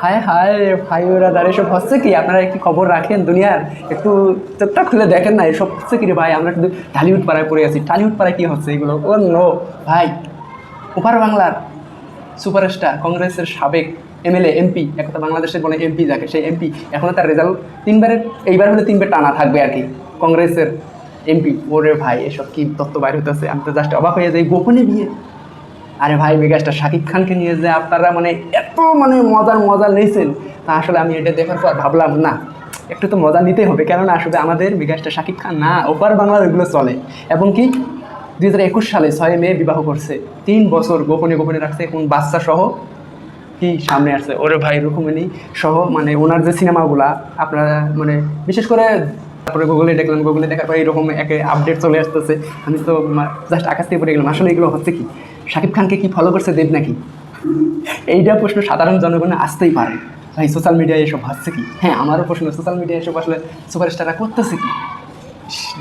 হায় হায়, ভাই ওরা দাঁড়িয়ে সব হচ্ছে কি? আপনারা কি খবর রাখেন দুনিয়ার? একটু চোখটা খুলে দেখেন না, এসব হচ্ছে কি রে ভাই? আমরা শুধু টালিউড পাড়ায় পড়ে আছি। টালিউড পাড়ায় কী হচ্ছে এগুলো? ও নো, ভাই, ওপার বাংলার সুপারস্টার, কংগ্রেসের সাবেক এমএলএ, এমপি একটা বাংলাদেশের বলে এমপি যাকে, সেই এমপি এখনও তার রেজাল্ট তিনবারের, এইবার হলে তিনবার টানা থাকবে আর কি, কংগ্রেসের এমপি। ওরে ভাই, এসব কি তত্ত্ব বাইর হতেছে আমি তো জাস্ট অবাক হয়ে যাই। গোপনে বিয়ে? আরে ভাই, মেগাস্টার শাকিব খানকে নিয়ে যে আপনারা মানে এত মানে মজার মজা নিয়েছেন তা আসলে আমি এটা দেখার পর ভাবলাম, না, একটু তো মজা নিতেই হবে। কেননা আসলে আমাদের মেগাস্টার শাকিব খান না, ওপার বাংলার এগুলো চলে। এবং কি, দুই হাজার একুশ সালে ছয় মে বিবাহ করছে। তিন বছর গোপনে গোপনে রাখছে এখন বাচ্চা সহ কি সামনে আসছে। ওরে ভাই রুকুমিনী সহ মানে ওনার যে সিনেমাগুলা, আপনারা মানে বিশেষ করে তারপরে গুগলে দেখলাম গুগলে দেখার পরে এরকম একে আপডেট চলে আসতেছে। আমি তো জাস্ট আকাশ থেকে পড়ে গেলাম। আসলে এগুলো হচ্ছে কি শাকিব খানকে কি ফলো করছে দেব নাকি? এইটা প্রশ্ন সাধারণ জনগণে আসতেই পারে। ভাই সোশ্যাল মিডিয়ায় এসব হচ্ছে কি? হ্যাঁ আমারও প্রশ্ন সোশ্যাল মিডিয়ায় এসব আসলে সুপারস্টাররা করতেছে কি?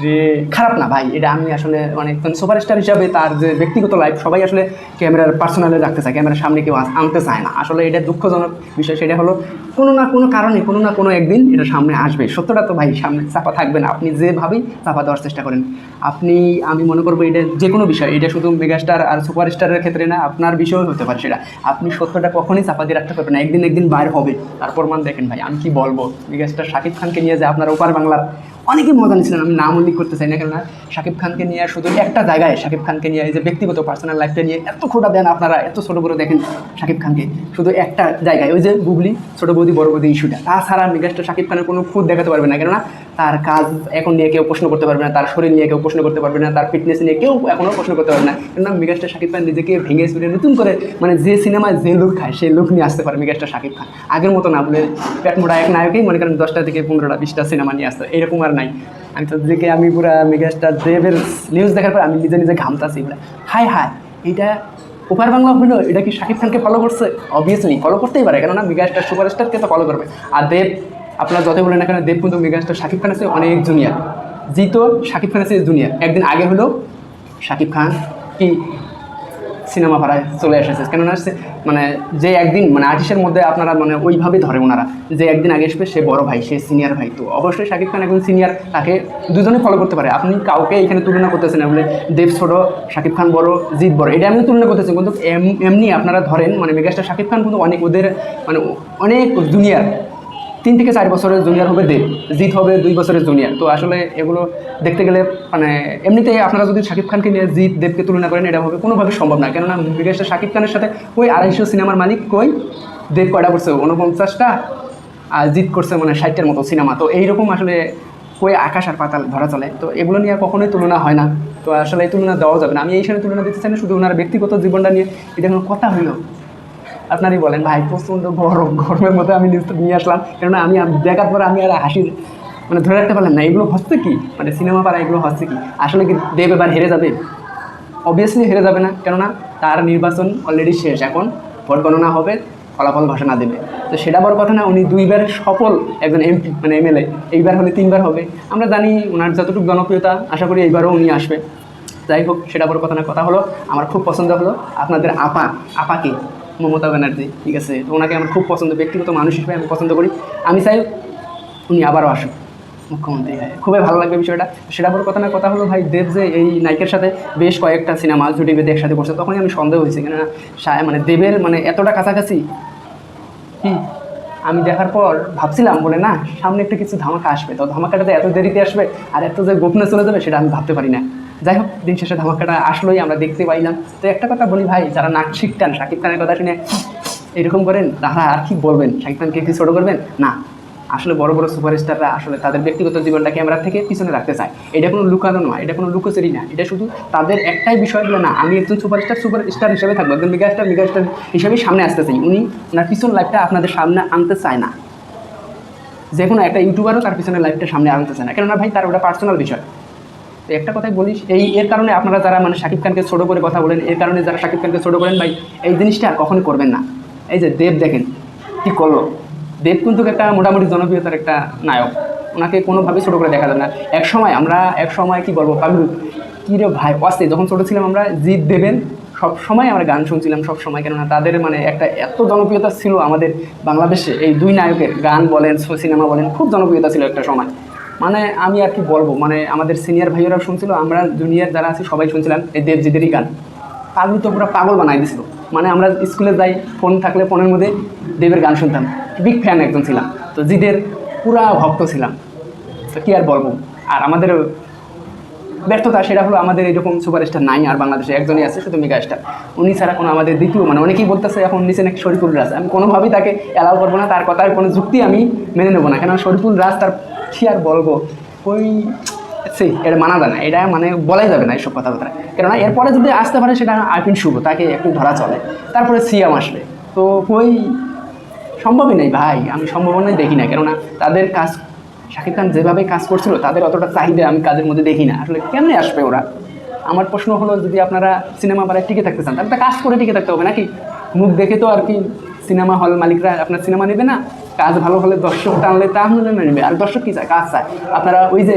রে খারাপ না ভাই, এটা আমি আসলে মানে সুপারস্টার হিসাবে তার যে ব্যক্তিগত লাইফ সবাই আসলে ক্যামেরার পার্সোনালে রাখতে চায় ক্যামেরার সামনে কেউ আনতে চায় না। আসলে এটা দুঃখজনক বিষয়, সেটা হলো কোনো না কোনো কারণে, কোনো না কোনো একদিন এটা সামনে আসবে। সত্যটা তো ভাই, সামনে চাপা থাকবে না। আপনি যেভাবেই চাপা দেওয়ার চেষ্টা করেন, আপনি, আমি মনে করব এটা যে কোনো বিষয়, এটা শুধু মেগাস্টার আর সুপারস্টারের ক্ষেত্রে না, আপনার বিষয়ও হতে পারে সেটা। আপনি সত্যটা কখনই চাপা দিয়ে রাখতে পারবেন না। একদিন একদিন বাইর হবে। তারপর মান দেখেন ভাই, আমি কি বলব? মেগাস্টার শাকিব খানকে নিয়ে যে আপনার ওপার বাংলার অনেকে মজা নিয়েছিলেন, আমি নাম উল্লেখ করতে চাই না কেননা, শাকিব খানকে নিয়ে শুধু একটা জায়গায় শাকিব খানকে নিয়ে যে ব্যক্তিগত পার্সোনাল লাইফটা নিয়ে এত খোটা দেন আপনারা, এত ছোটো বড়ো দেখেন শাকিব খানকে, শুধু একটা জায়গায়, ওই যে গুগলি, ছোটো বৌদি, বড় বৌদি ইস্যুটা। তাছাড়া মেগাস্টার শাকিব খানের কোনো খুদ দেখাতে পারবে না, কেননা তার কাজ এখন নিয়ে কেউ প্রশ্ন করতে পারবে না, তার শরীর নিয়ে কেউ প্রশ্ন করতে পারবে না, তার ফিটনেস নিয়ে কেউ এখনও প্রশ্ন করতে পারবে না, কেননা মেগাস্টার শাকিব খান নিজেকে ভেঙে চুরে নতুন করে মানে যে সিনেমায় যে লুক খায়, সেই লুক নিয়ে আসতে পারে মেগাস্টার শাকিব খান। আগের মতো না বলে পেট মোটা এক নায়কেই মনে করেন দশটা থেকে পনেরোটা, বিশটা সিনেমা নিয়ে আসতে এরকম আর নাই। আমি তো দিকে আমি পুরো মেগাস্টার দেবের নিউজ দেখার পর আমি নিজে নিজে ঘামতাছি। বলে হাই হাই এইটা ওপার বাংলা হলো এটা কি শাকিব খানকে ফলো করছে? অবভিয়াসলি ফলো করতেই পারে, কেননা মেগাস্টার, সুপারস্টারকে তো ফলো করবে। আর দেব, আপনারা যতই বলেন না কেন, দেব কিন্তু মেগাস্টার শাকিব খানের চেয়ে অনেক জুনিয়র জিতো শাকিব খানের চেয়ে জুনিয়র একদিন আগে হলো শাকিব খান কি সিনেমা ভাড়ায় চলে এসেছে। কেননা মানে যে একদিন মানে আর্টিস্টের মধ্যে আপনারা মানে ওইভাবে ধরে ওনারা। যে একদিন আগে আসবে, সে বড় ভাই, সে সিনিয়র ভাই। তো অবশ্যই শাকিব খান একজন সিনিয়র তাকে দুজনে ফলো করতে পারে। আপনি কাউকে এখানে তুলনা করতেছেন বলে দেব ছোট শাকিব খান বড়, জিৎ বড়। এটা আমি তুলনা করতেছি। কিন্তু এম- এমনি আপনারা ধরেন মানে মেগাস্টার শাকিব খান কিন্তু অনেক ওদের মানে অনেক জুনিয়র তিন থেকে চার বছরের জুনিয়র হবে দেব জিৎ হবে দুই বছরের জুনিয়র তো আসলে এগুলো দেখতে গেলে মানে এমনিতে আপনারা যদি শাকিব খানকে নিয়ে জিৎ দেবকে তুলনা করেন, এটা হবে কোনোভাবে সম্ভব না। কেননা মেগাস্টার শাকিব খানের সাথে ওই আড়াইশো সিনেমার মালিক কই? দেব কয়টা করছে? উনপঞ্চাশটা? আর জিৎ করছে মানে ষাটটার মতো সিনেমা। তো এইরকম আসলে কই আকাশ আর পাতাল ধরা চলে। তো এগুলো নিয়ে কখনোই তুলনা হয় না। তো আসলে এই তুলনা দেওয়া যাবে না। আমি এই এইখানে তুলনা দিতে চাই না, শুধু ওনার ব্যক্তিগত জীবনটা নিয়ে। এটা কোনো কথা হইল? আপনারই বলেন, ভাই, প্রচণ্ড গরম, গরমের মধ্যে আমি নিউজটা নিয়ে আসলাম। কেননা আমি দেখার পরে আমি আর হাসি মানে ধরে রাখতে পারলাম না, এগুলো হচ্ছে কি? মানে সিনেমা পাড়া এগুলো হচ্ছে কি? আসলে কি দেব এবার হেরে যাবে? অবভিয়াসলি হেরে যাবে না, কেননা তার নির্বাচন অলরেডি শেষ। এখন ভোট গণনা হবে, ফলাফল ঘোষণা দেবে। তো সেটা বড় কথা না, উনি দুইবার সফল একজন এমপি মানে এমএলএ এইবার হলে তিনবার হবে। আমরা জানি ওনার যতটুকু জনপ্রিয়তা, আশা করি এইবারও উনি আসবে। যাই হোক, সেটা বড় কথা না, কথা হলো। আমার খুব পছন্দ হলো আপনাদের আপা। আপাকে। মমতা ব্যানার্জি, ঠিক আছে? তো ওনাকে আমার খুব পছন্দ, ব্যক্তিগত মানুষ হিসেবে আমি পছন্দ করি। আমি চাই উনি আবারও আসুক, মুখ্যমন্ত্রী হয়। খুবই ভালো লাগবে বিষয়টা। সেটা বড় কথা না, কথা হলো ভাই, দেব যে এই নায়িকার সাথে বেশ কয়েকটা সিনেমা জুটি বেঁধে একসাথে করছে, তখনই আমি সন্দেহ হয়েছি। কেননা মানে দেবের মানে এতটা কাছাকাছি কি আমি দেখার পর ভাবছিলাম, বলে না, সামনে একটা কিছু ধামাকা আসবে। তো ধামাকাটাতে এত দেরিতে আসবে আর এত যে গোপনে চলে যাবে, সেটা আমি ভাবতে পারি না। যাই হোক, দিন শেষে ধামাকাটা আসলোই, আমরা দেখতে পাইলাম। তো একটা কথা বলি ভাই, যারা নাক শিখতেন শাকিব খানের কথা শুনে এরকম করেন, তারা আর কি বলবেন? শাকিব খানকে কি ছোটো করবেন? না। আসলে বড় বড় সুপারস্টাররা আসলে তাদের ব্যক্তিগত জীবনটা ক্যামেরা থেকে পিছনে রাখতে চায়। এটা কোনো লুকানো নয়, এটা কোনো লুকোচুরি না। এটা শুধু তাদের একটাই বিষয় হলো না, আমি একজন সুপারস্টার সুপারস্টার হিসেবে থাকব, একজন মেগাস্টার মেগাস্টার হিসেবেই সামনে আসতে চাই উনি ওনার পিছন লাইফটা আপনাদের সামনে আনতে চায় না। যে কোনো একটা ইউটিউবারও তার পিছনে লাইফটা সামনে আনতে চায় না। কেননা ভাই, তার ওটা পার্সোনাল বিষয়। তো একটা কথাই বলিস, এই এর কারণে আপনারা যারা মানে শাকিব খানকে ছোটো করে কথা বলেন, এর কারণে যারা শাকিব খানকে ছোটো করেন ভাই, এই জিনিসটা আর কখনই করবেন না। এই যে দেব দেখেন, কি করল? দেব কিন্তু একটা মোটামুটি জনপ্রিয়তার একটা নায়ক। ওনাকে কোনোভাবেই ছোটো করে দেখা যায় না। এক সময় আমরা এক সময় কি বলব, পাগলু? কী রে ভাই অস্তে যখন ছোটো ছিলাম আমরা, জিৎ দেবেন সব সময় আমরা গান শুনছিলাম সব সময় কেননা তাদের মানে একটা এত জনপ্রিয়তা ছিল আমাদের বাংলাদেশে। এই দুই নায়কের গান বলেন সিনেমা বলেন, খুব জনপ্রিয়তা ছিল একটা সময়। মানে আমি আর কি বলব মানে আমাদের সিনিয়র ভাইয়েরাও শুনছিল, আমরা জুনিয়র যারা আছি সবাই শুনছিলাম এই দেবজিদেরই গান। পাগল তো পুরো পাগল বানাই দিছিল। মানে আমরা স্কুলে যাই, ফোন থাকলে ফোনের মধ্যে দেবের গান শুনতাম। বিগ ফ্যান একজন ছিলাম। তো জিদের পুরা ভক্ত ছিলাম। তো কী আর বলব? আর আমাদের ব্যর্থতা সেটা হলো আমাদের এরকম সুপারস্টার নাই আর বাংলাদেশে একজনই আছে শুধু মেগা স্টার উনি ছাড়া কোনো আমাদের দ্বিতীয় মানে অনেকেই বলতেছে এখন নিচে নাকি শরীফুল রাজ। আমি কোনোভাবেই তাকে অ্যালাউ করব না, তার কথার কোনো যুক্তি আমি মেনে নেব না। কেন শরীফুল রাজ তার কী আর বলব? ওই সেই এটা মানা যায় না। এটা মানে বলাই যাবে না এইসব কথাবার্তা। কেননা এরপরে যদি আসতে পারে সেটা আরপিন শুভ, তাকে একটু ধরা চলে। তারপরে সিয়াম আসবে। তো ওই সম্ভবই নেই ভাই, আমি সম্ভাবনাই দেখি না। কেননা তাদের কাজ শাকিব খান যেভাবে কাজ করছিল, তাদের অতটা চাহিদা আমি কাজের মধ্যে দেখি না। আসলে কেমনে আসবে ওরা? আমার প্রশ্ন হলো, যদি আপনারা সিনেমা পাড়ায় টিকে থাকতে চান, তাহলে তো কাজ করে টিকে থাকতে হবে নাকি? মুখ দেখে তো আর কি সিনেমা হল মালিকরা আপনার সিনেমা নেবে না? কাজ ভালো হলে দর্শক টানলে তাহলে নেবে, আর দর্শক কী চায়? কাজ চায়। আপনারা ওই যে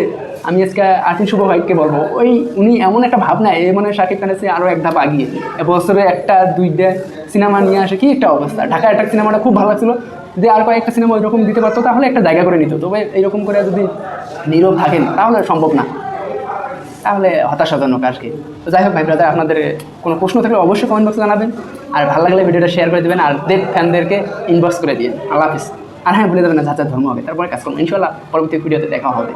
আমি আজকে আর্টিন শুভ ভাইকে বলব, ওই উনি এমন একটা ভাবনা এই মানে শাকিব খানের আরও এক ধাপ আগিয়ে। বছরে একটা, দুইটা সিনেমা নিয়ে আসে কি একটা অবস্থা। ঢাকা একটা সিনেমাটা খুব ভালো ছিল যে আর কয়েকটা সিনেমা ওইরকম দিতে পারতো, তাহলে একটা জায়গা করে নিত। তবে এইরকম করে যদি নীরব থাকেন, তাহলে সম্ভব না। তাহলে হতাশাজনক আর কি। তো যাই হোক ভাই ব্রাদার আপনাদের কোনো প্রশ্ন থাকলে অবশ্যই কমেন্ট বক্সে জানাবেন। আর ভালো লাগলে ভিডিওটা শেয়ার করে দেবেন, আর দেব ফ্যানদেরকে ইনবক্স করে দিন। আল্লাহ হাফিজ। আর হ্যাঁ ভুলে যাবেন না যাচার ধর্ম হবে। তারপরে কাজ করুন ইনশাল্লাহ পরবর্তী ভিডিওতে দেখা হবে।